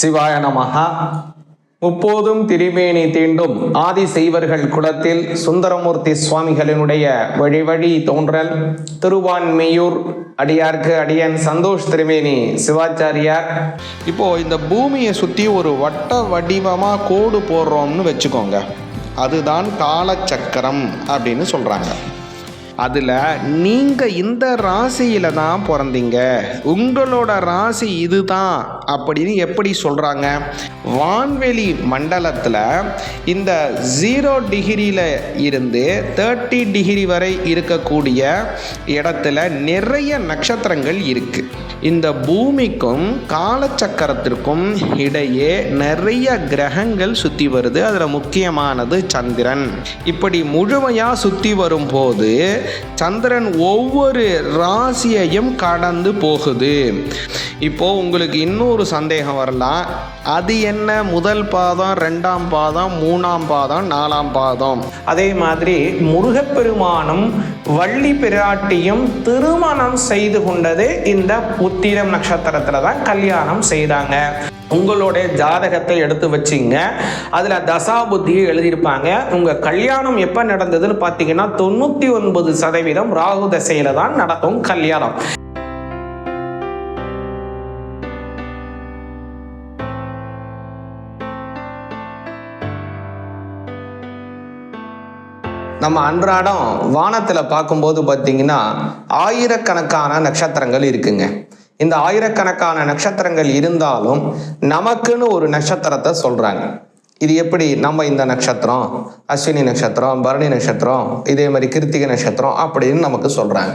சிவாய நமஹா. முப்போதும் திரிவேணி தீண்டும் ஆதி செய்வர்கள் குலத்தில் சுந்தரமூர்த்தி சுவாமிகளினுடைய வழி வழி தோன்றல். திருவான்மையூர் அடியார்க்கு அடியன் சந்தோஷ் திரிவேணி சிவாச்சாரியார். இப்போ இந்த பூமியை சுற்றி ஒரு வட்ட வடிவமாக கோடு போடுறோம்னு வச்சுக்கோங்க. அதுதான் காலச்சக்கரம் அப்படின்னு சொல்கிறாங்க அதில் நீங்கள் இந்த ராசியில் தான் பிறந்தீங்க. உங்களோட ராசி இதுதான் அப்படின்னு எப்படி சொல்கிறாங்க வான்வெளி மண்டலத்தில் இந்த ஜீரோ டிகிரியில் இருந்து தேர்ட்டி டிகிரி வரை இருக்கக்கூடிய இடத்துல நிறைய நட்சத்திரங்கள் இருக்குது இந்த பூமிக்கும் காலச்சக்கரத்திற்கும் இடையே நிறைய கிரகங்கள் சுற்றி வருது. அதில் முக்கியமானது சந்திரன். இப்படி முழுமையாக சுற்றி வரும்போது சந்திரன் ஒவ்வொரு ராசியையும் கடந்து போகுது. இப்போ உங்களுக்கு இன்னொரு சந்தேகம் வரலாம். அது என்ன? முதல் பாதம் ரெண்டாம் பாதம் மூணாம் பாதம் நாலாம் பாதம்? அதே மாதிரி முருகப்பெருமானும் வள்ளி பிராட்டியும் திருமணம் செய்து கொண்டது இந்த உத்திரம் நட்சத்திரத்துல தான் கல்யாணம் செய்தாங்க. உங்களுடைய ஜாதகத்தை எடுத்து வச்சிங்க. அதில் தசாபுத்தியை எழுதியிருப்பாங்க. உங்கள் கல்யாணம் எப்போ நடந்ததுன்னு பார்த்தீங்கன்னா தொண்ணூற்றி ஒன்பது சதவீதம் ராகு தசையில் தான் நடக்கும் கல்யாணம். நம்ம அன்றாடம் வானத்தில் பார்க்கும்போது பார்த்தீங்கன்னா ஆயிரக்கணக்கான நட்சத்திரங்கள் இருக்குங்க. இந்த ஆயிரக்கணக்கான நட்சத்திரங்கள் இருந்தாலும் நமக்குன்னு ஒரு நட்சத்திரத்தை சொல்கிறாங்க இது எப்படி? நம்ம இந்த நட்சத்திரம் அஸ்வினி நட்சத்திரம் பரணி நட்சத்திரம் இதே மாதிரி கிருத்திகை நட்சத்திரம் அப்படின்னு நமக்கு சொல்கிறாங்க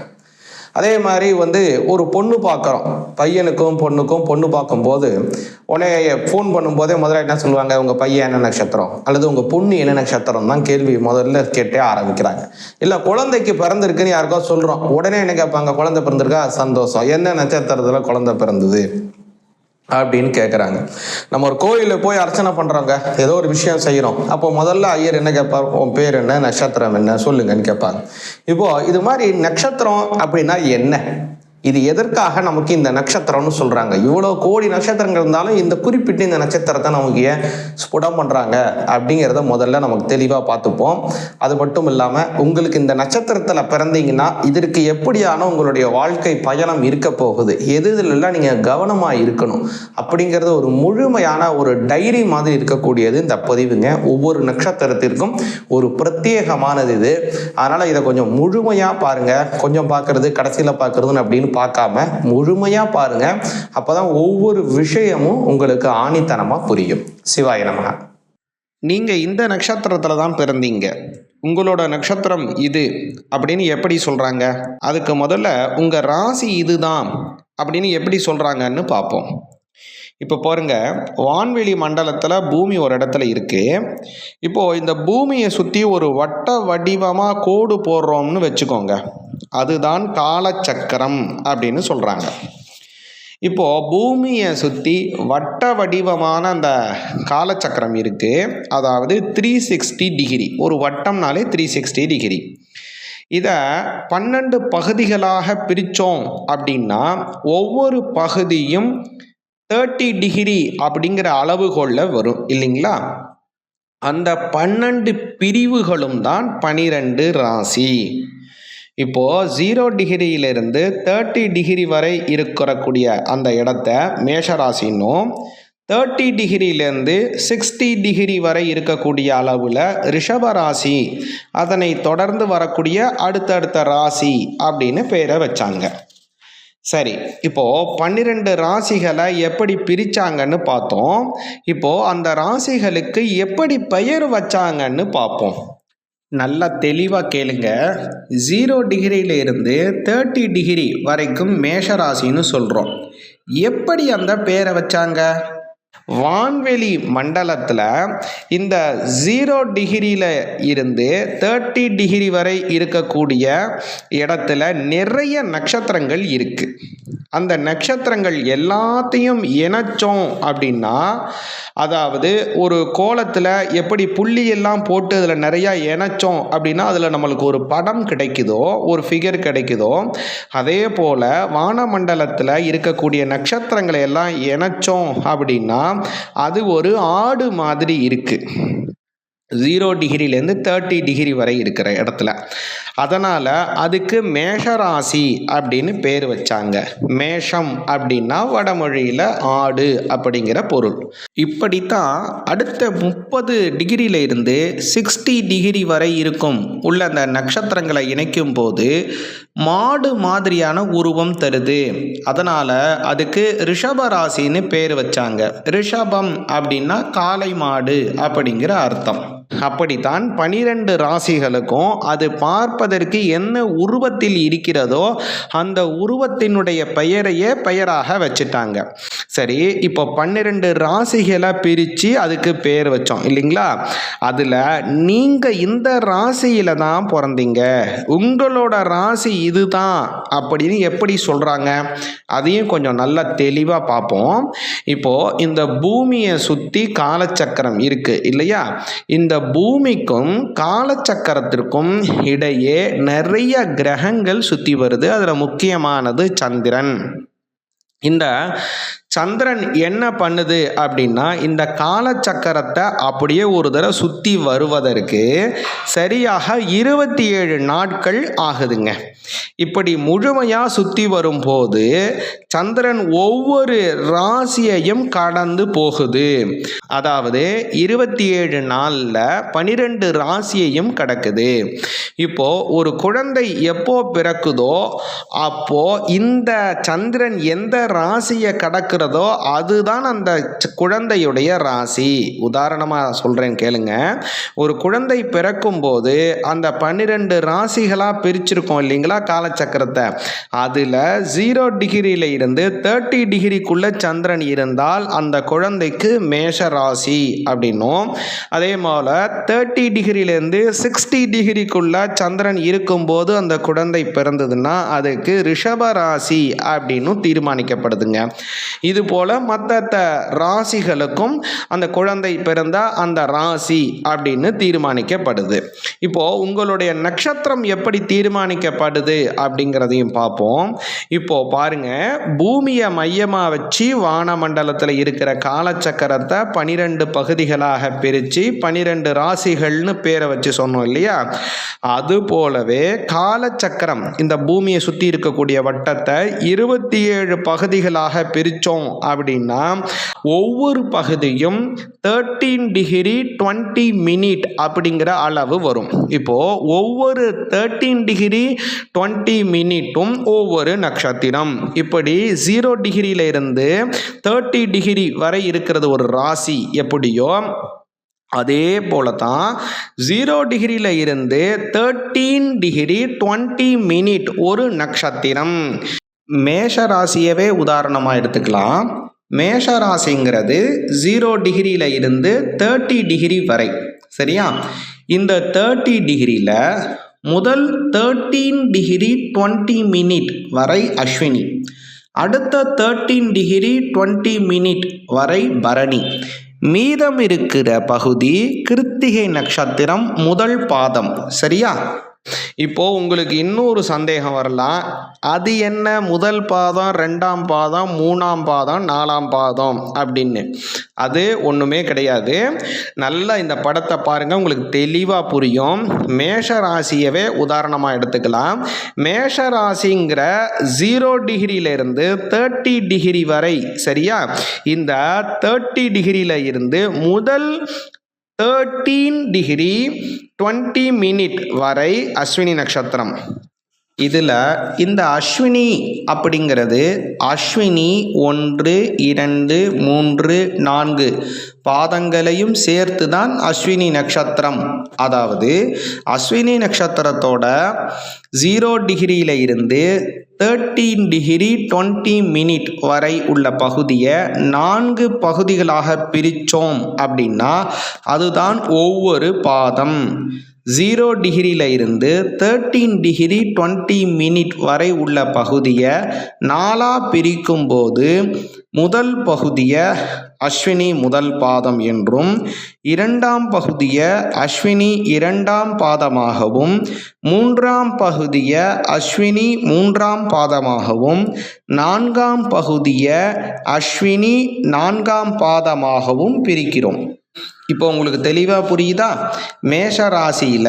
அதே மாதிரி வந்து ஒரு பொண்ணு பார்க்குறோம். பையனுக்கும் பொண்ணுக்கும் பொண்ணு பார்க்கும்போது உடனே ஃபோன் பண்ணும்போதே முதல்ல என்ன சொல்லுவாங்க? உங்கள் பையன் என்ன நட்சத்திரம்? அல்லது உங்கள் பொண்ணு என்ன நட்சத்திரம் தான் கேள்வி முதல்ல கேட்டே ஆரம்பிக்கிறாங்க. இல்லை குழந்தைக்கு பிறந்திருக்குன்னு யாருக்கோ சொல்கிறோம் உடனே என்ன கேட்பாங்க? குழந்தை பிறந்திருக்கா? சந்தோஷம். என்ன நட்சத்திரத்தில் குழந்தை பிறந்தது? அப்படின்னு கேட்குறாங்க நம்ம ஒரு கோயிலில் போய் அர்ச்சனை பண்ணுறோங்க ஏதோ ஒரு விஷயம் செய்கிறோம் அப்போ முதல்ல ஐயர் என்ன கேட்பார் உன் பேர் என்ன? நட்சத்திரம் என்ன? சொல்லுங்கன்னு கேட்பாங்க இப்போ இது மாதிரி நட்சத்திரம் அப்படின்னா என்ன? இது எதற்காக நமக்கு இந்த நட்சத்திரம்னு சொல்கிறாங்க இவ்வளோ கோடி நட்சத்திரங்கள் இருந்தாலும் இந்த குறிப்பிட்ட இந்த நட்சத்திரத்தை நமக்கு ஏன் ஸ்புடம் பண்ணுறாங்க அப்படிங்கிறத முதல்ல நமக்கு தெளிவாக பார்த்துப்போம். அது மட்டும் இல்லாமல் உங்களுக்கு இந்த நட்சத்திரத்தில் பிறந்தீங்கன்னா இதற்கு எப்படியான உங்களுடைய வாழ்க்கை பயணம் இருக்க போகுது? எது இதுலெல்லாம் நீங்கள் கவனமாக இருக்கணும்? அப்படிங்கிறது ஒரு முழுமையான ஒரு டைரி மாதிரி இருக்கக்கூடியது இந்த பதிவுங்க. ஒவ்வொரு நட்சத்திரத்திற்கும் ஒரு பிரத்யேகமானது இது. அதனால் இதை கொஞ்சம் முழுமையாக பாருங்கள் கொஞ்சம் பார்க்குறது கடைசியில் பார்க்குறதுன்னு அப்படின்னு பார்க்காம முழுமையாக பாருங்கள் அப்போ தான் ஒவ்வொரு விஷயமும் உங்களுக்கு ஆணித்தனமாக புரியும். சிவாய நமகா. நீங்கள் இந்த நட்சத்திரத்தில் தான் பிறந்தீங்க. உங்களோட நட்சத்திரம் இது அப்படின்னு எப்படி சொல்கிறாங்க அதுக்கு முதல்ல உங்கள் ராசி இதுதான் அப்படின்னு எப்படி சொல்கிறாங்கன்னு பார்ப்போம். இப்போ பாருங்க வான்வெளி மண்டலத்தில் பூமி ஒரு இடத்துல இருக்குது இப்போது இந்த பூமியை சுற்றி ஒரு வட்ட வடிவமாக கோடு போடுறோம்னு வச்சுக்கோங்க. அதுதான் காலச்சக்கரம் அப்படின்னு சொல்கிறாங்க இப்போது பூமியை சுற்றி வட்ட வடிவமான அந்த காலச்சக்கரம் இருக்குது அதாவது த்ரீ சிக்ஸ்டி டிகிரி ஒரு வட்டம்னாலே த்ரீ சிக்ஸ்டி டிகிரி இதை பன்னெண்டு பகுதிகளாக பிரித்தோம் அப்படின்னா ஒவ்வொரு பகுதியும் தேர்ட்டி டிகிரி அப்படிங்கிற அளவுகோலில் வரும் இல்லைங்களா? அந்த பன்னெண்டு பிரிவுகளும் தான் பனிரெண்டு ராசி. இப்போது ஜீரோ டிகிரியிலிருந்து தேர்ட்டி டிகிரி வரை இருக்கக்கூடிய அந்த இடத்த மேஷராசின்னும் தேர்ட்டி டிகிரியிலேருந்து சிக்ஸ்டி டிகிரி வரை இருக்கக்கூடிய அளவில் ரிஷபராசி அதனை தொடர்ந்து வரக்கூடிய அடுத்தடுத்த ராசி அப்படின்னு பேரை வச்சாங்க. சரி இப்போது பன்னிரெண்டு ராசிகளை எப்படி பிரித்தாங்கன்னு பார்த்தோம். இப்போது அந்த ராசிகளுக்கு எப்படி பெயர் வச்சாங்கன்னு பார்ப்போம். நல்லா தெளிவாக கேளுங்க. ஜீரோ டிகிரியிலிருந்து தேர்ட்டி டிகிரி வரைக்கும் மேஷராசின்னு சொல்கிறோம் எப்படி அந்த பேரை வச்சாங்க? வான்வெளி மண்டலத்தில் இந்த ஜீரோ டிகிரியில் இருந்து தேர்ட்டி டிகிரி வரை இருக்கக்கூடிய இடத்துல நிறைய நட்சத்திரங்கள் இருக்குது அந்த நட்சத்திரங்கள் எல்லாத்தையும் இணைச்சோம் அப்படின்னா அதாவது ஒரு கோலத்தில் எப்படி புள்ளி எல்லாம் போட்டு அதில் நிறையா இணைச்சோம் அப்படின்னா அதில் நம்மளுக்கு ஒரு படம் கிடைக்குதோ ஒரு ஃபிகர் கிடைக்குதோ அதே போல் வானமண்டலத்தில் இருக்கக்கூடிய நட்சத்திரங்களை எல்லாம் இணைச்சோம் அப்படின்னா அது ஒரு ஆடு மாதிரி இருக்குது ஜீரோ டிகிரிலேருந்து தேர்ட்டி டிகிரி வரை இருக்கிற இடத்துல. அதனால் அதுக்கு மேஷராசி அப்படின்னு பேர் வச்சாங்க. மேஷம் அப்படின்னா வடமொழியில் ஆடு அப்படிங்கிற பொருள். இப்படித்தான் அடுத்த முப்பது டிகிரியில இருந்து சிக்ஸ்டி டிகிரி வரை இருக்கும் உள்ள அந்த நட்சத்திரங்களை இணைக்கும் போது மாடு மாதிரியான உருவம் தருது. அதனால் அதுக்கு ரிஷபராசின்னு பேர் வச்சாங்க. ரிஷபம் அப்படின்னா காளை மாடு அப்படிங்கிற அர்த்தம். அப்படித்தான் பனிரெண்டு ராசிகளுக்கும் அது பார்ப்பதற்கு என்ன உருவத்தில் இருக்கிறதோ அந்த உருவத்தினுடைய பெயரையே பெயராக வச்சுட்டாங்க. சரி இப்போ பன்னிரெண்டு ராசிகளை பிரித்து அதுக்கு பேர் வச்சோம் இல்லைங்களா? அதில் நீங்கள் இந்த ராசியில் தான் பிறந்தீங்க. உங்களோட ராசி இதுதான் அப்படின்னு எப்படி சொல்கிறாங்க அதையும் கொஞ்சம் நல்லா தெளிவாக பார்ப்போம். இப்போது இந்த பூமியை சுற்றி காலச்சக்கரம் இருக்குது இல்லையா? இந்த பூமிக்கும் காலச்சக்கரத்திற்கும் இடையே நிறைய கிரகங்கள் சுற்றி வருது. அதில் முக்கியமானது சந்திரன். இந்த சந்திரன் என்ன பண்ணுது அப்படின்னா இந்த காலச்சக்கரத்தை அப்படியே ஒரு தடவை சுற்றி வருவதற்கு சரியாக இருபத்தி ஏழு நாட்கள் ஆகுதுங்க. இப்படி முழுமையாக சுற்றி வரும்போது சந்திரன் ஒவ்வொரு ராசியையும் கடந்து போகுது. அதாவது இருபத்தி ஏழு நாளில் பனிரெண்டு ராசியையும் கடக்குது. இப்போ ஒரு குழந்தை எப்போ பிறக்குதோ அப்போ இந்த சந்திரன் எந்த ராசியை இருக்கிறதோ அதுதான் அந்த குழந்தையுடைய ராசி. உதாரணமாக சொல்கிறேன் கேளுங்க. ஒரு குழந்தை பிறக்கும்போது அந்த பன்னிரெண்டு ராசிகளாக பிரிச்சிருக்கோம் இல்லைங்களா காலச்சக்கரத்தை. அதில் ஜீரோ டிகிரியில் இருந்து தேர்ட்டி டிகிரிக்குள்ளே சந்திரன் இருந்தால் அந்த குழந்தைக்கு மேஷ ராசி அப்படின்னும். அதே போல் தேர்ட்டி டிகிரியிலேருந்து சிக்ஸ்டி டிகிரிக்குள்ள சந்திரன் இருக்கும்போது அந்த குழந்தை பிறந்ததுன்னா அதுக்கு ரிஷப ராசி அப்படின்னு தீர்மானிக்கப்படுதுங்க. இது போல் மற்ற ராசிகளுக்கும் அந்த குழந்தை பிறந்தால் அந்த ராசி அப்படின்னு தீர்மானிக்கப்படுது. இப்போது உங்களுடைய நட்சத்திரம் எப்படி தீர்மானிக்கப்படுது அப்படிங்கிறதையும் பார்ப்போம். இப்போது பாருங்கள் பூமியை மையமாக வச்சு வானமண்டலத்தில் இருக்கிற காலச்சக்கரத்தை பனிரெண்டு பகுதிகளாக பிரித்து பனிரெண்டு ராசிகள்னு பேரை வச்சு சொன்னோம் இல்லையா? அது போலவே காலச்சக்கரம் இந்த பூமியை சுற்றி இருக்கக்கூடிய வட்டத்தை இருபத்தி ஏழு பகுதிகளாக பிரித்தோம் அப்படின்னா ஒவ்வொரு பகுதியும் தேர்ட்டீன் டிகிரி டுவெண்ட்டி மினிட் அப்படிங்கிற அளவு வரும். இப்போ ஒவ்வொரு தேர்ட்டீன் டிகிரி டுவெண்ட்டி மினிட்டும் ஒவ்வொரு நட்சத்திரம். இப்படி ஜீரோ டிகிரியில இருந்து தேர்ட்டி டிகிரி வரை இருக்கிறது ஒரு ராசி எப்படியோ அதே போல தான் ஜீரோ டிகிரியில் இருந்து தேர்ட்டீன் டிகிரி டுவெண்ட்டி மினிட் ஒரு நட்சத்திரம். மேஷ ராசியவே உதாரணமாக எடுத்துக்கலாம். மேஷ ராசிங்கிறது ஜீரோ டிகிரியில் இருந்து தேர்ட்டி டிகிரி வரை சரியா? இந்த தேர்ட்டி டிகிரியில் முதல் தேர்ட்டீன் டிகிரி டுவெண்ட்டி மினிட் வரை அஸ்வினி. அடுத்த தேர்ட்டீன் டிகிரி டுவெண்ட்டி மினிட் வரை பரணி. மீதம் இருக்கிற பகுதி கிருத்திகை நட்சத்திரம் முதல் பாதம் சரியா? இப்போ உங்களுக்கு இன்னொரு சந்தேகம் வரலாம். அது என்ன? முதல் பாதம் ரெண்டாம் பாதம் மூணாம் பாதம் நாலாம் பாதம் அப்படின்னு. அது ஒன்றுமே கிடையாது. நல்லா இந்த படத்தை பாருங்கள் உங்களுக்கு தெளிவாக புரியும். மேஷ ராசியவே உதாரணமாக எடுத்துக்கலாம். மேஷ ராசிங்கிற ஜீரோ டிகிரியிலிருந்து தேர்ட்டி டிகிரி வரை சரியா? இந்த தேர்ட்டி டிகிரியில் இருந்து முதல் தேர்ட்டீன் டிகிரி டுவெண்ட்டி மினிட் வரை அஸ்வினி நட்சத்திரம். இதில் இந்த அஸ்வினி அப்படிங்கிறது அஸ்வினி ஒன்று இரண்டு மூன்று நான்கு பாதங்களையும் சேர்த்து தான் அஸ்வினி நட்சத்திரம். அதாவது அஸ்வினி நட்சத்திரத்தோட ஜீரோ டிகிரியில் இருந்து தேர்ட்டீன் டிகிரி டுவெண்ட்டி மினிட் வரை உள்ள பகுதியை நான்கு பகுதிகளாக பிரித்தோம் அப்படின்னா அதுதான் ஒவ்வொரு பாதம். ஜீரோ டிகிரியில் இருந்து தேர்ட்டீன் டிகிரி டுவெண்ட்டி மினிட் வரை உள்ள பகுதியை நாலாக பிரிக்கும் போது முதல் பகுதியை அஸ்வினி முதல் பாதம் என்றும் இரண்டாம் பகுதியை அஸ்வினி இரண்டாம் பாதமாகவும் மூன்றாம் பகுதியை அஸ்வினி மூன்றாம் பாதமாகவும் நான்காம் பகுதியை அஸ்வினி நான்காம் பாதமாகவும் பிரிக்கிறோம். இப்போ உங்களுக்கு தெளிவாக புரியுதா? மேஷ ராசியில்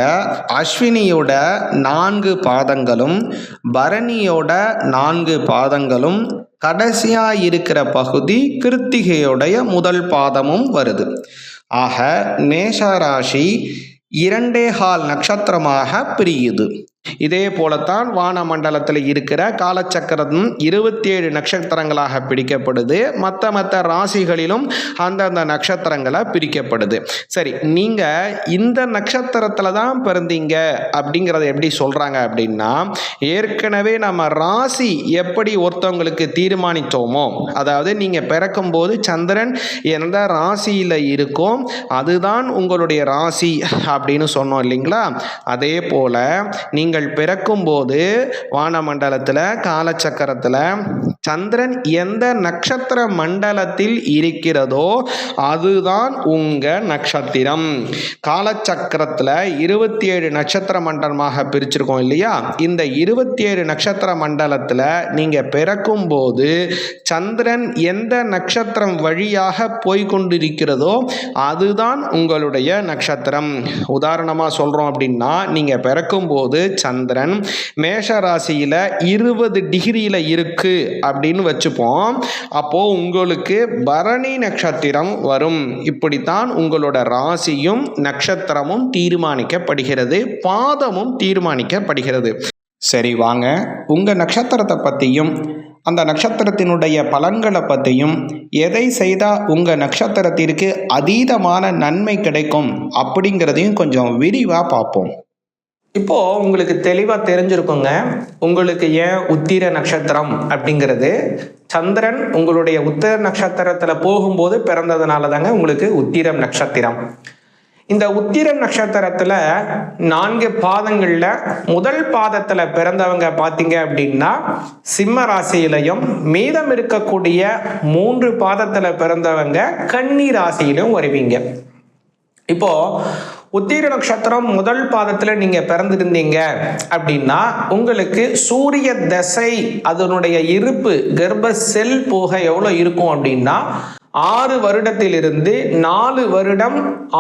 அஸ்வினியோட நான்கு பாதங்களும் பரணியோட நான்கு பாதங்களும் கடைசியாக இருக்கிற பகுதி கிருத்திகையுடைய முதல் பாதமும் வருது. ஆக மேஷ ராசி இரண்டே கால் நட்சத்திரமாக பிரியுது. இதே போலத்தான் வானமண்டலத்தில் இருக்கிற காலச்சக்கரம் இருபத்தி ஏழு நட்சத்திரங்களாக பிரிக்கப்படுது. மற்ற மற்ற ராசிகளிலும் அந்தந்த நட்சத்திரங்களை பிரிக்கப்படுது. சரி நீங்கள் இந்த நட்சத்திரத்தில் தான் பிறந்தீங்க அப்படிங்கிறத எப்படி சொல்கிறாங்க அப்படின்னா ஏற்கனவே நம்ம ராசி எப்படி ஒருத்தவங்களுக்கு தீர்மானித்தோமோ அதாவது நீங்கள் பிறக்கும்போது சந்திரன் எந்த ராசியில் இருக்கோ அதுதான் உங்களுடைய ராசி அப்படின்னு சொன்னோம் இல்லைங்களா? அதே போல் நீங்கள் பிறக்கும்போது வானமண்டலத்தில் காலச்சக்கரத்தில் சந்திரன் எந்த நட்சத்திர மண்டலத்தில் இருக்கிறதோ அதுதான் உங்கள் நட்சத்திரம். காலச்சக்கரத்தில் இருபத்தி ஏழு நட்சத்திர மண்டலமாக பிரிச்சிருக்கோம் இல்லையா? இந்த இருபத்தி ஏழு நட்சத்திர மண்டலத்தில் நீங்கள் பிறக்கும்போது சந்திரன் எந்த நட்சத்திரம் வழியாக போய்கொண்டிருக்கிறதோ அதுதான் உங்களுடைய நட்சத்திரம். உதாரணமாக சொல்கிறோம் அப்படின்னா நீங்கள் பிறக்கும்போது சந்திரன் மேஷ ராசியில் இருபது டிகிரியில் இருக்கு அப்படின்னு வச்சுப்போம். அப்போது உங்களுக்கு பரணி நட்சத்திரம் வரும். இப்படித்தான் உங்களோட ராசியும் நட்சத்திரமும் தீர்மானிக்கப்படுகிறது. பாதமும் தீர்மானிக்கப்படுகிறது. சரி வாங்க. உங்கள் நட்சத்திரத்தை பற்றியும் அந்த நட்சத்திரத்தினுடைய பலன்களை பற்றியும் எதை செய்தால் உங்கள் நட்சத்திரத்திற்கு அதீதமான நன்மை கிடைக்கும் அப்படிங்கிறதையும் கொஞ்சம் விரிவாக பார்ப்போம். இப்போ உங்களுக்கு தெளிவாக தெரிஞ்சிருக்குங்க. உங்களுக்கு ஏன் உத்திர நட்சத்திரம் அப்படிங்கிறது? சந்திரன் உங்களுடைய உத்திர நட்சத்திரத்தில் போகும்போது பிறந்ததுனால தாங்க உங்களுக்கு உத்திரம் நட்சத்திரம். இந்த உத்திரம் நட்சத்திரத்தில் நான்கு பாதங்களில் முதல் பாதத்தில் பிறந்தவங்க பார்த்தீங்க அப்படின்னா சிம்ம ராசியிலையும் மீதம் இருக்கக்கூடிய மூன்று பாதத்தில் பிறந்தவங்க கன்னி ராசியிலும் வருவீங்க. இப்போ உத்தீர நட்சத்திரம் முதல் பாதத்தில் நீங்கள் பிறந்திருந்தீங்க அப்படின்னா உங்களுக்கு சூரிய தசை அதனுடைய இருப்பு கர்ப்ப செல் போக எவ்வளோ இருக்கும் அப்படின்னா ஆறு வருடத்திலிருந்து நாலு வருடம்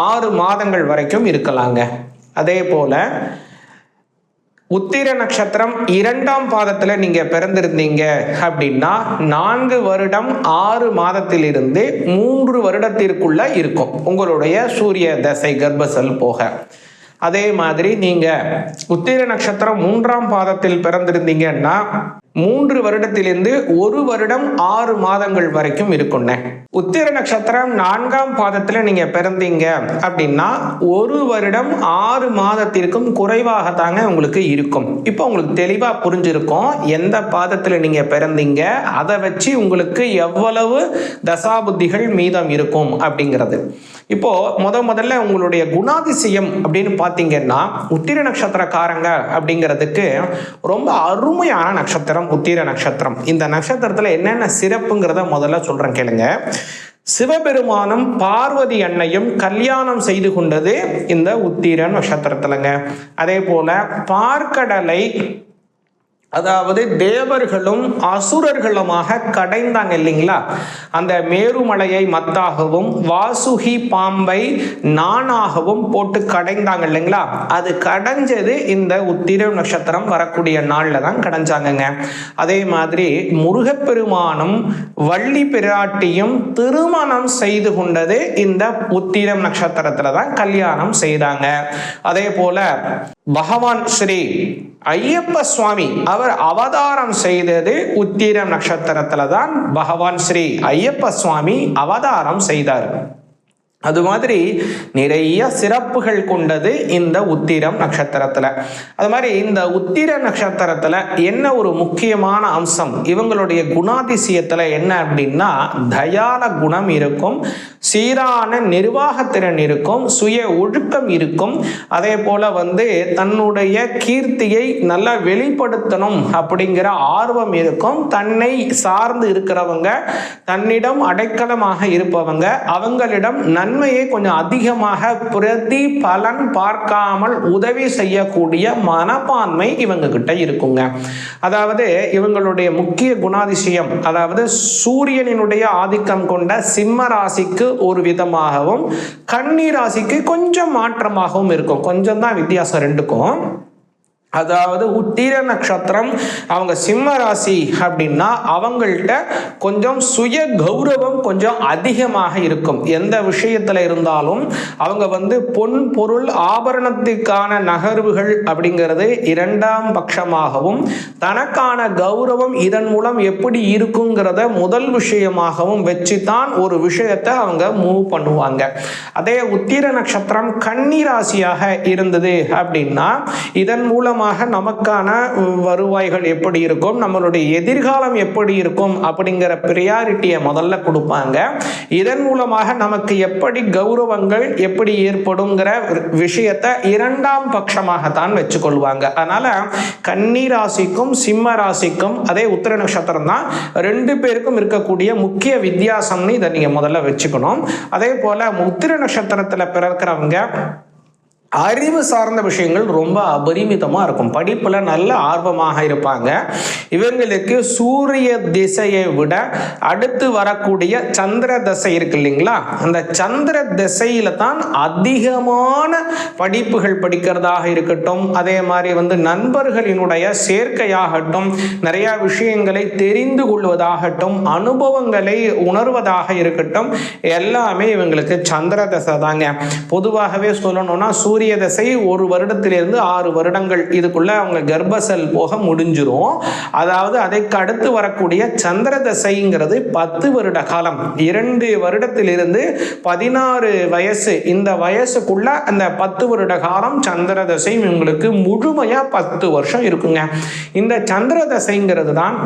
ஆறு மாதங்கள் வரைக்கும் இருக்கலாங்க. அதே போல உத்திர நட்சத்திரம் இரண்டாம் பாதத்தில் நீங்க பிறந்திருந்தீங்க அப்படின்னா நான்கு வருடம் ஆறு மாதத்திலிருந்து மூன்று வருடத்திற்குள்ள இருக்கும். உங்களுடைய சூரிய தசை கர்ப்பசல் போக. அதே மாதிரி நீங்க உத்திர நட்சத்திரம் மூன்றாம் பாதத்தில் பிறந்திருந்தீங்கன்னா மூன்று வருடத்திலிருந்து ஒரு வருடம் ஆறு மாதங்கள் வரைக்கும் இருக்குண்ண உத்திர நட்சத்திரம் நான்காம் பாதத்துல நீங்க பிறந்தீங்க அப்படின்னா ஒரு வருடம் ஆறு மாதத்திற்கும் குறைவாக தாங்க உங்களுக்கு இருக்கும். இப்போ உங்களுக்கு தெளிவா புரிஞ்சிருக்கும் எந்த பாதத்துல நீங்க பிறந்தீங்க அதை வச்சு உங்களுக்கு எவ்வளவு தசாபுத்திகள் மீதம் இருக்கும் அப்படிங்கிறது. இப்போ முத முதல்ல உங்களுடைய குணாதிசயம் அப்படின்னு பார்த்தீங்கன்னா உத்திர நட்சத்திரக்காரங்க அப்படிங்கிறதுக்கு ரொம்ப அருமையான நட்சத்திரம் உத்திர நட்சத்திரம். இந்த நட்சத்திரத்தில் என்னென்ன சிறப்புங்கிறத முதல்ல சொல்றேன் கேளுங்க. சிவபெருமானும் பார்வதி அன்னையும் கல்யாணம் செய்து கொண்டது இந்த உத்திர நட்சத்திரத்துலங்க. அதே போல பார்க்கடலை அதாவது தேவர்களும் அசுரர்களுமாக கடைந்தாங்க இல்லைங்களா? அந்த மேருமலையை மத்தாகவும் வாசுகி பாம்பை நானாகவும் போட்டு கடைந்தாங்க இல்லைங்களா? அது கடைஞ்சது இந்த உத்திர நட்சத்திரம் வரக்கூடிய நாளில் தான் கடைஞ்சாங்கங்க. அதே மாதிரி முருகப்பெருமானும் வள்ளி பிராட்டியும் திருமணம் செய்து கொண்டது இந்த உத்திரம் நட்சத்திரத்தில் தான் கல்யாணம் செய்தாங்க. அதே போல பகவான் ஸ்ரீ ஐயப்ப சுவாமி அவர் அவதாரம் செய்தது உத்திரம் நட்சத்திரத்துல தான் பகவான் ஸ்ரீ ஐயப்ப சுவாமி அவதாரம் செய்தார். அது மாதிரி நிறைய சிறப்புகள் கொண்டது இந்த உத்திரம் நட்சத்திரத்துல. அது மாதிரி இந்த உத்திர நட்சத்திரத்துல என்ன ஒரு முக்கியமான அம்சம்? இவங்களுடைய குணாதிசயத்துல என்ன அப்படின்னா தயால குணம் இருக்கும் சீரான நிர்வாகத்திறன் இருக்கும் சுய ஒழுக்கம் இருக்கும். அதே போல வந்து தன்னுடைய கீர்த்தியை நல்லா வெளிப்படுத்தணும் அப்படிங்கிற ஆர்வம் இருக்கும். தன்னை சார்ந்து இருக்கிறவங்க தன்னிடம் அடைக்கலமாக இருப்பவங்க அவங்களிடம் நன்மையை கொஞ்சம் அதிகமாக பிரதி பலன் பார்க்காமல் உதவி செய்யக்கூடிய மனப்பான்மை இவங்க கிட்ட இருக்குங்க. அதாவது இவங்களுடைய முக்கிய குணாதிசயம் அதாவது சூரியனினுடைய ஆதிக்கம் கொண்ட சிம்ம ராசிக்கு ஒரு விதமாகவும் கன்னி ராசிக்கு கொஞ்சம் மாற்றமாகவும் இருக்கும். கொஞ்சம் தான் வித்தியாசம் ரெண்டுக்கும். அதாவது உத்திர நட்சத்திரம் அவங்க சிம்ம ராசி அப்படின்னா அவங்கள்ட்ட கொஞ்சம் சுய கௌரவம் கொஞ்சம் அதிகமாக இருக்கும். எந்த விஷயத்துல இருந்தாலும் அவங்க வந்து பொன் பொருள் ஆபரணத்துக்கான நகர்வுகள் அப்படிங்கிறது இரண்டாம் பட்சமாகவும் தனக்கான கௌரவம் இதன் மூலம் எப்படி இருக்குங்கிறத முதல் விஷயமாகவும் வச்சு தான் ஒரு விஷயத்தை அவங்க மூவ் பண்ணுவாங்க. அதே உத்திர நட்சத்திரம் கன்னி ராசியாக இருந்தது அப்படின்னா இதன் மூலமாக நமக்கான வருவாய்கள் எப்படி இருக்கும் நம்மளுடைய எதிர்காலம் எப்படி இருக்கும் அப்படிங்கிற ப்ரியாரிட்டியை முதல்ல கொடுப்பாங்க. இதன் மூலமாக நமக்கு எப்படி கௌரவங்கள் எப்படி ஏற்படுங்கிற விஷயத்தை இரண்டாம் பட்சமாகத்தான் வச்சுக்கொள்வாங்க. அதனால கன்னி ராசிக்கும் சிம்ம ராசிக்கும் அதே உத்திர நட்சத்திரம் தான் ரெண்டு பேருக்கும் இருக்கக்கூடிய முக்கிய வித்தியாசம்னு இதை நீங்க முதல்ல வச்சுக்கணும். அதே போல உத்திர நட்சத்திரத்துல பிறக்கிறவங்க அறிவு சார்ந்த விஷயங்கள் ரொம்ப அபரிமிதமாக இருக்கும். படிப்பில் நல்ல ஆர்வமாக இருப்பாங்க. இவங்களுக்கு சூரிய திசையை விட அடுத்து வரக்கூடிய சந்திர தசை இருக்கு இல்லைங்களா? அந்த சந்திர திசையில தான் அதிகமான படிப்புகள் படிக்கிறதாக இருக்கட்டும். அதே மாதிரி வந்து நண்பர்களினுடைய சேர்க்கையாகட்டும் நிறைய விஷயங்களை தெரிந்து கொள்வதாகட்டும் அனுபவங்களை உணர்வதாக இருக்கட்டும் எல்லாமே இவங்களுக்கு சந்திர தசை தாங்க. பொதுவாகவே சொல்லணும்னா சூரிய தசை ஒரு வருடத்திலிருந்து ஆறு வருடங்கள். இதுக்குள்ள அவங்க கர்ப்பசல் போக முடிஞ்சிரும். அதாவது அதைக்கு அடுத்து வரக்கூடிய சந்திர தசைங்கிறது பத்து வருட காலம். இரண்டு வருடத்திலிருந்து பதினாறு வயசு. இந்த வயசுக்குள்ள அந்த பத்து வருட காலம் சந்திர தசை உங்களுக்கு முழுமையா பத்து வருஷம் இருக்குங்க. இந்த சந்திர தசைங்கிறது தான்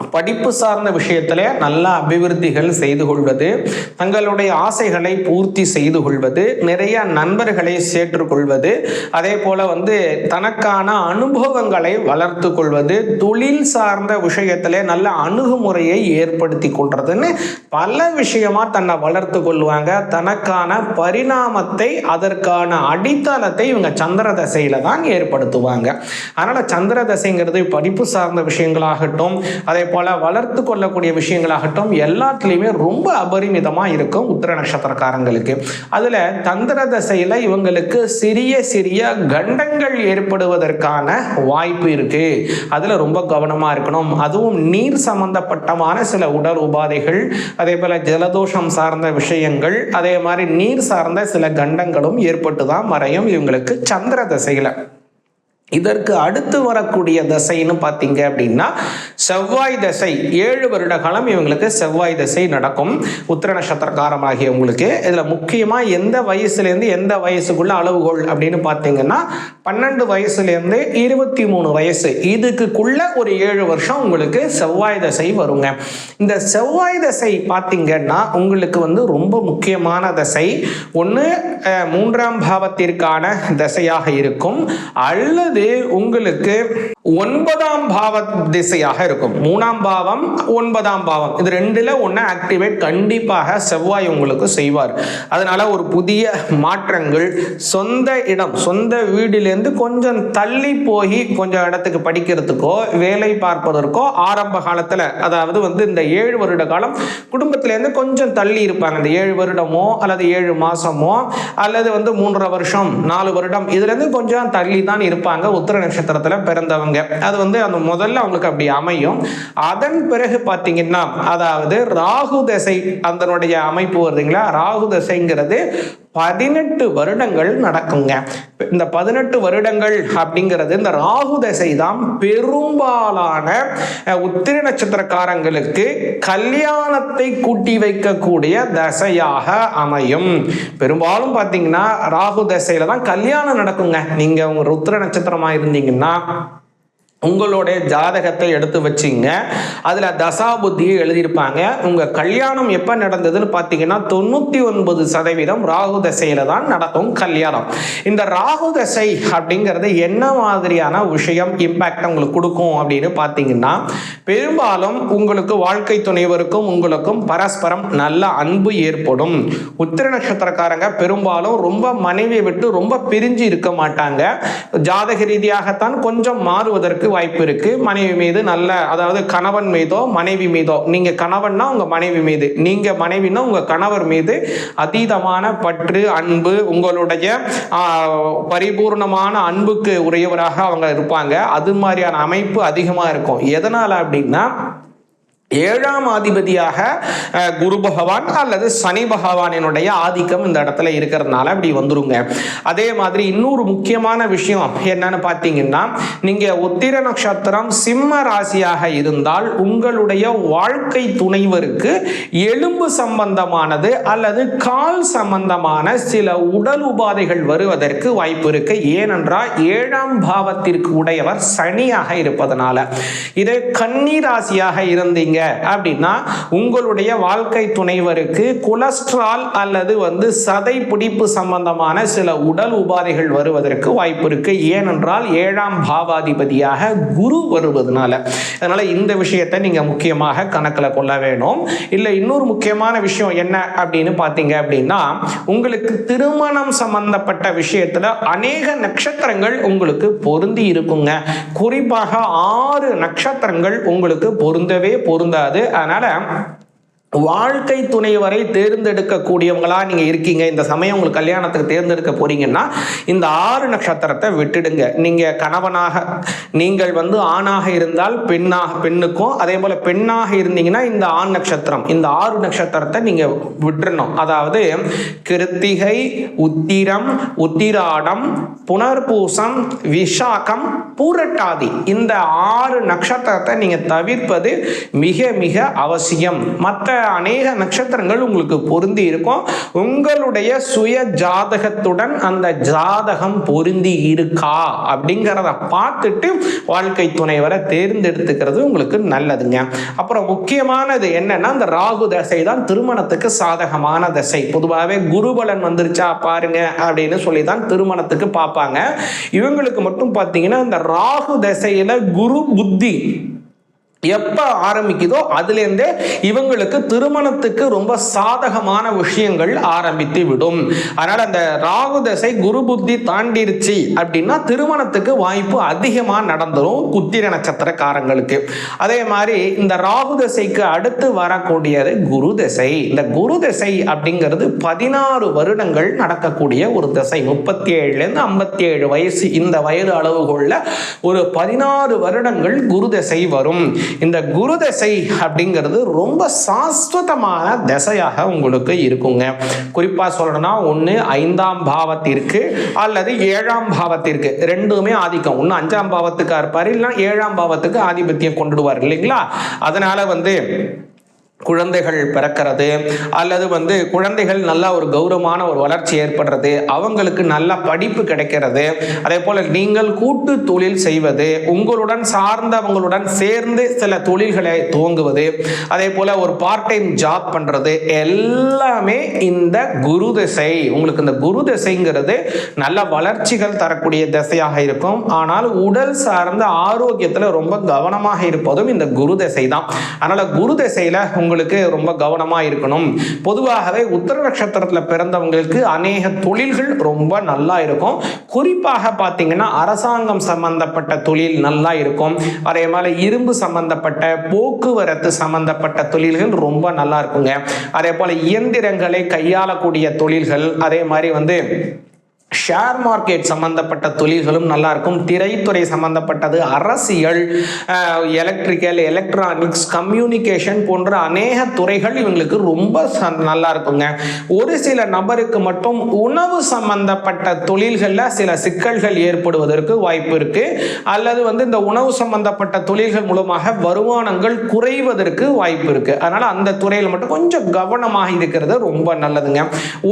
படிப்பு சார்ந்த விஷயத்துல நல்ல அபிவிருத்திகள் செய்து கொள்வது தங்களுடைய ஆசைகளை பூர்த்தி செய்து கொள்வது நிறைய நண்பர்களை சேற்றுக்கொள்வது அதே போல வந்து தனக்கான அனுபவங்களை வளர்த்து கொள்வது தொழில் சார்ந்த விஷயத்துல நல்ல அணுகுமுறையை ஏற்படுத்தி கொள்றதுன்னு பல விஷயமா தன்னை வளர்த்து கொள்வாங்க. தனக்கான பரிணாமத்தை அதற்கான அடித்தளத்தை இவங்க சந்திர தசையில தான் ஏற்படுத்துவாங்க. அதனால சந்திர தசைங்கிறது படிப்பு சார்ந்த விஷயங்களாகட்டும் அதே போல வளர்த்து கொள்ளக்கூடிய விஷயங்களாகட்டும் எல்லாத்துலேயுமே ரொம்ப அபரிமிதமாக இருக்கும் உத்திர நட்சத்திரக்காரங்களுக்கு. அதில் தந்திர தசையில் இவங்களுக்கு சிறிய சிறிய கண்டங்கள் ஏற்படுவதற்கான வாய்ப்பு இருக்கு. அதில் ரொம்ப கவனமாக இருக்கணும். அதுவும் நீர் சம்பந்தப்பட்டமான சில உடல் உபாதைகள் அதே போல் ஜலதோஷம் சார்ந்த விஷயங்கள் அதே மாதிரி நீர் சார்ந்த சில கண்டங்களும் ஏற்பட்டு தான் மறையும் இவங்களுக்கு சந்திர தசையில். இதற்கு அடுத்து வரக்கூடிய தசைன்னு பார்த்தீங்க அப்படின்னா செவ்வாய் தசை. ஏழு வருட காலம் இவங்களுக்கு செவ்வாய் தசை நடக்கும். உத்திர நட்சத்திரக்காரமாகிய உங்களுக்கு. இதில் முக்கியமாக எந்த வயசுலேருந்து எந்த வயசுக்குள்ள அளவுகோல் அப்படின்னு பார்த்தீங்கன்னா பன்னெண்டு வயசுலேருந்து இருபத்தி மூணு வயசு. இதுக்குள்ள ஒரு ஏழு வருஷம் உங்களுக்கு செவ்வாய் தசை வருங்க. இந்த செவ்வாய் தசை பார்த்தீங்கன்னா உங்களுக்கு வந்து ரொம்ப முக்கியமான தசை. ஒன்று மூன்றாம் பாவத்திற்கான தசையாக இருக்கும். அல்லது உங்களுக்கு ஒன்பதாம் பாவ திசையாக இருக்கும். மூணாம் பாவம் ஒன்பதாம் பாவம். இது ரெண்டுல ஒன்று ஆக்டிவேட் கண்டிப்பாக செவ்வாய் உங்களுக்கு செய்வார். அதனால ஒரு புதிய மாற்றங்கள் சொந்த இடம் சொந்த வீட்டிலேருந்து கொஞ்சம் தள்ளி போய் கொஞ்சம் இடத்துக்கு படிக்கிறதுக்கோ வேலை பார்ப்பதற்கோ ஆரம்ப காலத்தில் அதாவது வந்து இந்த ஏழு வருட காலம் குடும்பத்திலேருந்து கொஞ்சம் தள்ளி இருப்பாங்க. இந்த ஏழு வருடமோ அல்லது ஏழு மாசமோ அல்லது வந்து மூன்றரை வருஷம் நாலு வருடம் இதுலேருந்து கொஞ்சம் தள்ளி தான் இருப்பாங்க. உத்திர நட்சத்திரத்தில் பிறந்தவங்க. அது வந்து அந்த முதல்ல அவங்களுக்கு அப்படி அமையும். அதன் பிறகு பார்த்தீங்கன்னா அதாவது ராகு தசை அதனுடைய அமைப்பு வருதுங்களா? ராகு தசைங்கிறது பதினெட்டு வருடங்கள் நடக்குங்க. இந்த பதினெட்டு வருடங்கள் அப்படிங்கிறது இந்த ராகு தசை தான் பெரும்பாலான அஹ், உத்திர நட்சத்திரக்காரங்களுக்கு கல்யாணத்தை கூட்டி வைக்கக்கூடிய தசையாக அமையும். பெரும்பாலும் பார்த்தீங்கன்னா ராகு தசையில தான் கல்யாணம் நடக்குங்க. நீங்க உங்க உத்திர நட்சத்திரமா இருந்தீங்கன்னா உங்களுடைய ஜாதகத்தை எடுத்து வச்சிங்க. அதில் தசா புத்தியை எழுதியிருப்பாங்க. உங்கள் கல்யாணம் எப்போ நடந்ததுன்னு பார்த்தீங்கன்னா தொண்ணூற்றி ஒன்பது சதவீதம் ராகு தசையில் தான் நடக்கும் கல்யாணம். இந்த ராகு தசை அப்படிங்கிறது என்ன மாதிரியான விஷயம் இம்பேக்ட் உங்களுக்கு கொடுக்கும் அப்படின்னு பார்த்தீங்கன்னா பெரும்பாலும் உங்களுக்கு வாழ்க்கை துணைவருக்கும் உங்களுக்கும் பரஸ்பரம் நல்ல அன்பு ஏற்படும். உத்திர நட்சத்திரக்காரங்க பெரும்பாலும் ரொம்ப மனைவியை விட்டு ரொம்ப பிரிஞ்சு இருக்க மாட்டாங்க. ஜாதக ரீதியாகத்தான் கொஞ்சம் மாறுவதற்கு வாய்ப்பு இருக்கு. மனைவி மீது நல்ல அதாவது கணவன் மீதோ மனைவி மீதோ நீங்க கணவன்னா உங்க மனைவி மீது நீங்க மனைவினா உங்க கணவர் மீது அதீதமான பற்று அன்பு உங்களுடைய பரிபூர்ணமான அன்புக்கு உரியவராக அவங்க இருப்பாங்க. அது மாதிரியான அமைப்பு அதிகமாக இருக்கும். எதனால அப்படின்னா ஏழாம் அதிபதியாக குரு பகவான் அல்லது சனி பகவானினுடைய ஆதிக்கம் இந்த இடத்துல இருக்கிறதுனால அப்படி வந்துருங்க. அதே மாதிரி இன்னொரு முக்கியமான விஷயம் என்னன்னு பார்த்தீங்கன்னா நீங்க உத்திர நட்சத்திரம் சிம்ம ராசியாக இருந்தால் உங்களுடைய வாழ்க்கை துணைவருக்கு எலும்பு சம்பந்தமானது அல்லது கால் சம்பந்தமான சில உடல் உபாதைகள் வருவதற்கு வாய்ப்பு இருக்கு. ஏனென்றால் ஏழாம் பாவத்திற்கு உடையவர் சனியாக இருப்பதனால. இதே கன்னி ராசியாக இருந்தீங்க அப்படின்னா உங்களுடைய வாழ்க்கை துணைவருக்கு கொலஸ்ட்ரால் அல்லது வந்து சதை பிடிப்பு சம்பந்தமான சில உடல் உபாதைகள் வருவதற்கு வாய்ப்பு இருக்கு. ஏனென்றால் ஏழாம் பாவாதிபதியாக குரு வருவதனால. அதனால இந்த விஷயத்தை நீங்க முக்கியமாக கணக்கில் கொள்ள வேணும். இல்லை இன்னொரு முக்கியமான விஷயம் என்ன அப்படின்னு பார்த்தீங்க அப்படின்னா உங்களுக்கு திருமணம் சம்பந்தப்பட்ட விஷயத்துல அநேக நட்சத்திரங்கள் உங்களுக்கு பொருந்தி இருக்குங்க. குறிப்பாக ஆறு நட்சத்திரங்கள் உங்களுக்கு பொருந்தவே பொருந்தாது அதனால வாழ்க்கை துணைவரை தேர்ந்தெடுக்கக்கூடியவங்களா நீங்க இருக்கீங்க. இந்த சமயம் உங்களுக்கு கல்யாணத்துக்கு தேர்ந்தெடுக்க போறீங்கன்னா இந்த ஆறு நட்சத்திரத்தை விட்டுடுங்க. நீங்க கணவனாக நீங்கள் வந்து ஆணாக இருந்தால் பெண்ணாக பெண்ணுக்கும் அதே போல பெண்ணாக இருந்தீங்கன்னா இந்த ஆண் நட்சத்திரம் இந்த ஆறு நட்சத்திரத்தை நீங்க விட்டுறணும். அதாவது கிருத்திகை உத்திரம் உத்திராடம் புனர்பூசம் விஷாகம் பூரட்டாதி இந்த ஆறு நட்சத்திரத்தை நீங்க தவிர்ப்பது மிக மிக அவசியம். மற்ற அநேக நட்சத்திரங்கள் உங்களுக்கு பொருந்தி இருக்கும். உங்களுடைய சுய ஜாதகத்துடன் அந்த ஜாதகம் பொருந்தி இருக்கா? அப்படிங்கிறத பார்த்துட்டு வாழ்க்கை துணைவரை தேர்ந்தெடுத்துக்கிறது உங்களுக்கு நல்லதுங்க. அப்புறம் முக்கியமானது என்னன்னா அந்த ராகு தசை தான் திருமணத்துக்கு சாதகமான தசை. பொதுவாகவே குருபலன் வந்துருச்சா பாருங்க அப்படின்னு சொல்லி தான் திருமணத்துக்கு பார்ப்பாங்க. இவங்களுக்கு மட்டும் பார்த்தீங்கன்னா இந்த ராகு தசையில குரு புத்தி எப்போ ஆரம்பிக்குதோ அதுலேருந்தே இவங்களுக்கு திருமணத்துக்கு ரொம்ப சாதகமான விஷயங்கள் ஆரம்பித்து விடும். அதனால் அந்த ராகு தசை குரு புத்தி தாண்டிருச்சு அப்படின்னா திருமணத்துக்கு வாய்ப்பு அதிகமாக நடந்துரும் குத்திர நட்சத்திரக்காரங்களுக்கு. அதே மாதிரி இந்த ராகு தசைக்கு அடுத்து வரக்கூடியது குரு தசை. இந்த குரு தசை அப்படிங்கிறது பதினாறு வருடங்கள் நடக்கக்கூடிய ஒரு தசை. முப்பத்தி ஏழுலேருந்து ஐம்பத்தி ஏழு வயசு இந்த வயது அளவுகளில் ஒரு பதினாறு வருடங்கள் குரு தசை வரும். இந்த குரு தசை அப்படிங்கிறது ரொம்ப சாஸ்வதமான தசையாக உங்களுக்கு இருக்குங்க. குறிப்பாக சொல்லணும்னா ஒன்று ஐந்தாம் பாவத்திற்கு அல்லது ஏழாம் பாவத்திற்கு. ரெண்டுமே ஆதிக்கம். ஒன்று அஞ்சாம் பாவத்துக்கு இருப்பார் இல்லைன்னா ஏழாம் பாவத்துக்கு ஆதிபத்தியம் கொண்டுடுவார் இல்லைங்களா? அதனால வந்து குழந்தைகள் பிறக்கிறது அல்லது வந்து குழந்தைகள் நல்லா ஒரு கௌரவமான ஒரு வளர்ச்சி ஏற்படுறது அவங்களுக்கு நல்ல படிப்பு கிடைக்கிறது. அதே போல நீங்கள் கூட்டு தொழில் செய்வது உங்களுடன் சார்ந்தவங்களுடன் சேர்ந்து சில தொழில்களை துவங்குவது அதே போல ஒரு பார்ட் டைம் ஜாப் பண்றது எல்லாமே இந்த குரு திசை. உங்களுக்கு இந்த குரு திசைங்கிறது நல்ல வளர்ச்சிகள் தரக்கூடிய திசையாக இருக்கும். ஆனால் உடல் சார்ந்த ஆரோக்கியத்தில் ரொம்ப கவனமாக இருப்பதும் இந்த குரு திசை தான் அதனால குரு திசையில உங்களுக்கு ரொம்ப கவனமா இருக்கணும். பொதுவாகவே உத்தர நட்சத்திரத்தில் பிறந்தவங்களுக்கு அநேக தொழில்கள் ரொம்ப நல்லா இருக்கும். குறிப்பாக பார்த்தீங்கன்னா அரசாங்கம் சம்பந்தப்பட்ட தொழில் நல்லா இருக்கும். அதே மாதிரி இரும்பு சம்பந்தப்பட்ட போக்குவரத்து சம்பந்தப்பட்ட தொழில்கள் ரொம்ப நல்லா இருக்குங்க. அதே போல இயந்திரங்களை கையாளக்கூடிய தொழில்கள் அதே மாதிரி வந்து ஷேர் மார்க்கெட் சம்பந்தப்பட்ட தொழில்களும் நல்லா இருக்கும் திரைத்துறை சம்பந்தப்பட்டது அரசியல் எலக்ட்ரிக்கல் எலக்ட்ரானிக்ஸ் கம்யூனிகேஷன் போன்ற அநேக துறைகள் இவங்களுக்கு ரொம்ப நல்லா இருக்குங்க ஒரு சில நபருக்கு மட்டும் உணவு சம்பந்தப்பட்ட தொழில்களில் சில சிக்கல்கள் ஏற்படுவதற்கு வாய்ப்பு இருக்கு. அல்லது வந்து இந்த உணவு சம்பந்தப்பட்ட தொழில்கள் மூலமாக வருமானங்கள் குறைவதற்கு வாய்ப்பு இருக்கு. அதனால அந்த துறையில் மட்டும் கொஞ்சம் கவனமாக இருக்கிறது ரொம்ப நல்லதுங்க.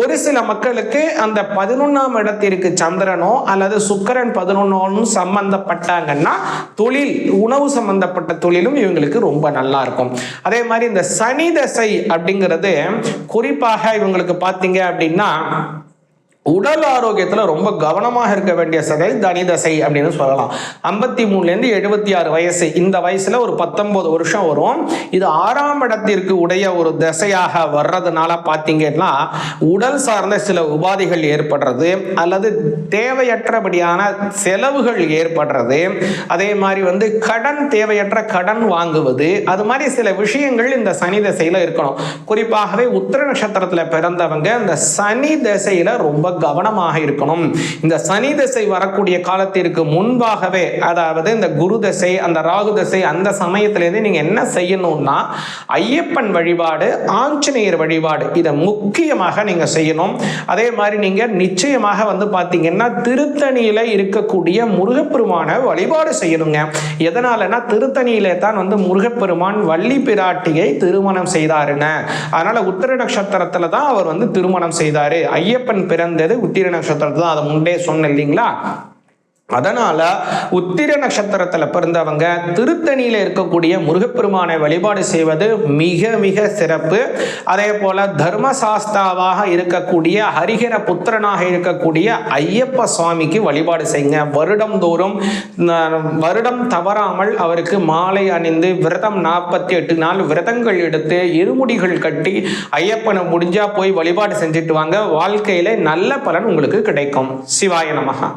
ஒரு சில மக்களுக்கு அந்த பதினொன்றாம் இடத்துல இடத்திற்கு சந்திரனோ அல்லது சுக்கரன் பதினொன்னோனும் சம்பந்தப்பட்டாங்கன்னா தொழில் உணவு சம்பந்தப்பட்ட தொழிலும் இவங்களுக்கு ரொம்ப நல்லா இருக்கும். அதே மாதிரி இந்த சனி தசை அப்படிங்கிறது குறிப்பாக இவங்களுக்கு பார்த்தீங்க அப்படின்னா உடல் ஆரோக்கியத்தில் ரொம்ப கவனமாக இருக்க வேண்டிய சதை தனிதசை அப்படின்னு சொல்லலாம். ஐம்பத்தி மூணுலேருந்து எழுபத்தி ஆறு வயசு. இந்த வயசில் ஒரு பத்தொன்பது வருஷம் வரும். இது ஆறாம் இடத்திற்கு உடைய ஒரு தசையாக வர்றதுனால பார்த்தீங்கன்னா உடல் சார்ந்த சில உபாதைகள் ஏற்படுறது அல்லது தேவையற்றபடியான செலவுகள் ஏற்படுறது. அதே மாதிரி வந்து கடன் தேவையற்ற கடன் வாங்குவது. அது மாதிரி சில விஷயங்கள் இந்த சனி தசையில் இருக்கணும். குறிப்பாகவே உத்திர நட்சத்திரத்தில் பிறந்தவங்க இந்த சனி தசையில் ரொம்ப கவனமாக இருக்கணும். இந்த சனி தசை வரக்கூடிய காலத்திற்கு முன்பாகவே அதாவது இந்த குரு தசை அந்த ராகு தசை அந்த சமயத்திலேருந்து நீங்க என்ன செய்யணும்னா ஐயப்பன் வழிபாடு ஆஞ்சநேயர் வழிபாடு இதை முக்கியமாக நீங்க செய்யணும். அதே மாதிரி நீங்க நிச்சயமாக வந்து பார்த்தீங்கன்னா திருத்தணியில இருக்கக்கூடிய முருகப்பெருமான வழிபாடு செய்யணுங்க. எதனாலனா திருத்தணியில தான் வந்து முருகப்பெருமான் வள்ளி பிராட்டியை திருமணம் செய்தாருங்க அதனால உத்தர நட்சத்திரத்துல தான் அவர் வந்து திருமணம் செய்தாரு. ஐயப்பன் பிறந்தது உத்திர நட்சத்திரத்தை தான் அதை முன்னே சொன்னேன் இல்லைங்களா? அதனால உத்திர நட்சத்திரத்துல பிறந்தவங்க திருத்தணியில இருக்கக்கூடிய முருகப்பெருமானை வழிபாடு செய்வது மிக மிக சிறப்பு. அதே போல தர்மசாஸ்தாவாக இருக்கக்கூடிய ஹரிஹர புத்திரனாக இருக்கக்கூடிய ஐயப்ப சுவாமிக்கு வழிபாடு செய்யுங்க. வருடம் தோறும் வருடம் தவறாமல் அவருக்கு மாலை அணிந்து விரதம் நாற்பத்தி எட்டு நாள் விரதங்கள் எடுத்து இருமுடிகள் கட்டி ஐயப்பனை முடிஞ்சா போய் வழிபாடு செஞ்சுட்டு வாங்க. வாழ்க்கையில நல்ல பலன் உங்களுக்கு கிடைக்கும். சிவாய நமகா